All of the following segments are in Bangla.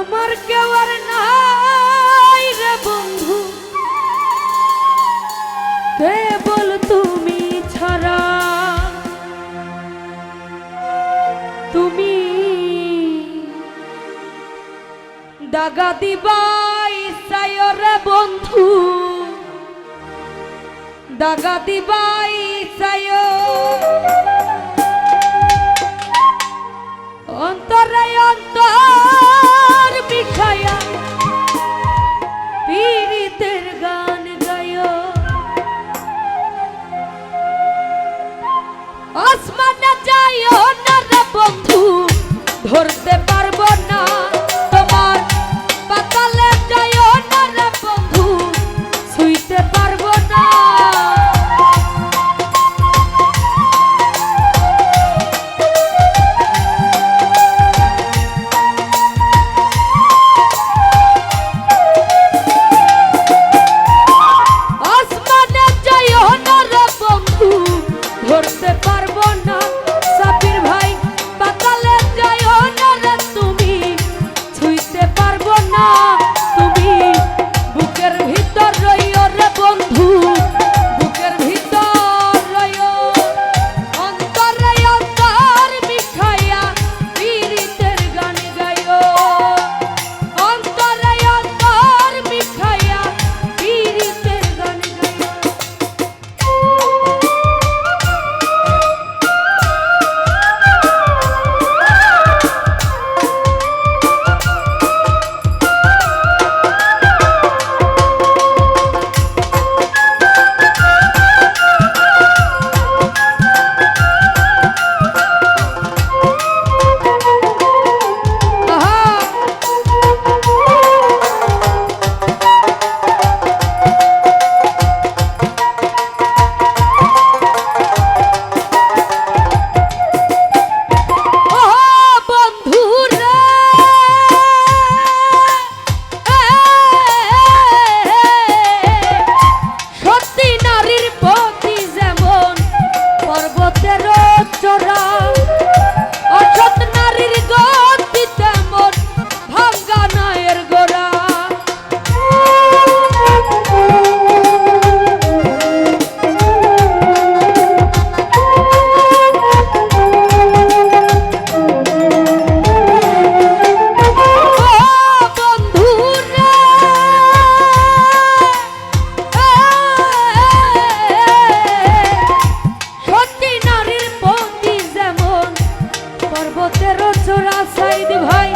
আমার কেউ আর নাই রে বন্ধু। কেবল তুমি ছাড়া। তুমি দাগা দিবাই সায়রে বন্ধু। দাগা দিবাই সায় অন্তরে অন্তর ধরতে তেরো চোরা সাইড ভাই।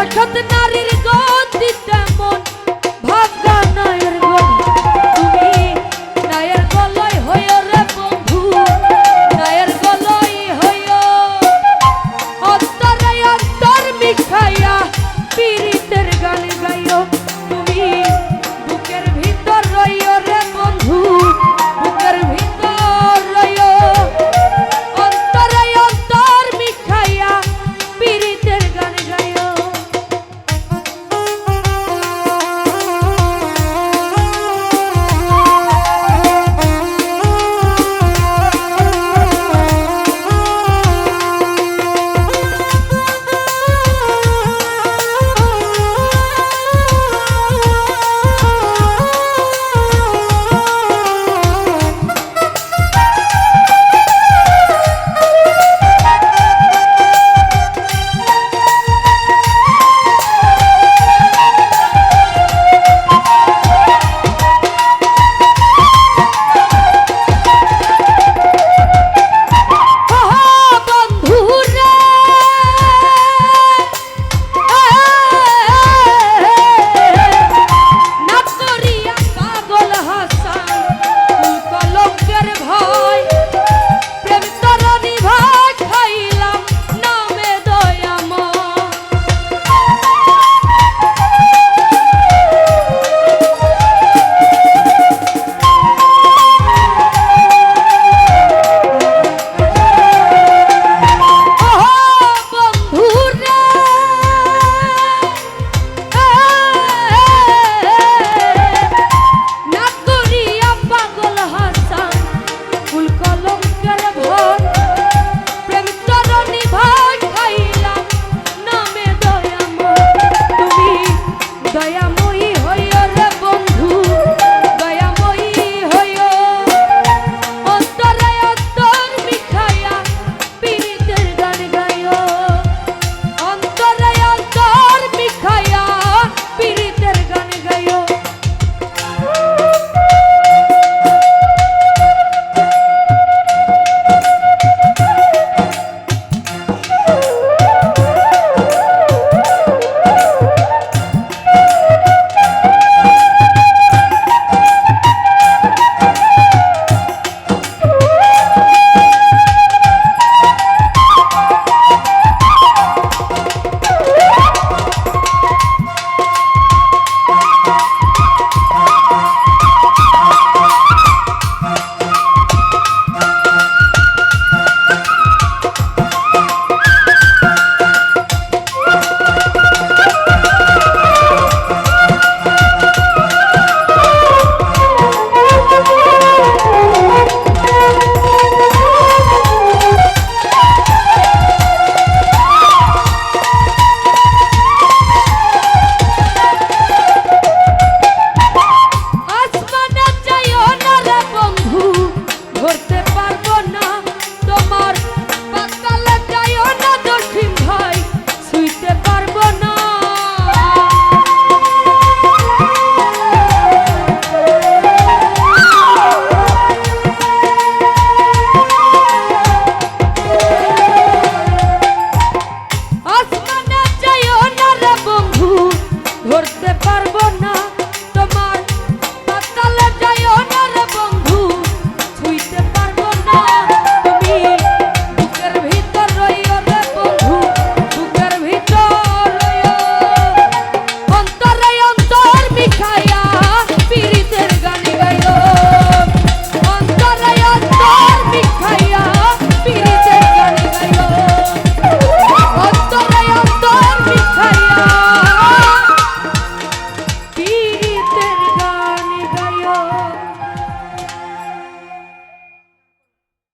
অসৎ নারীর গতি ভাবনা নয়ের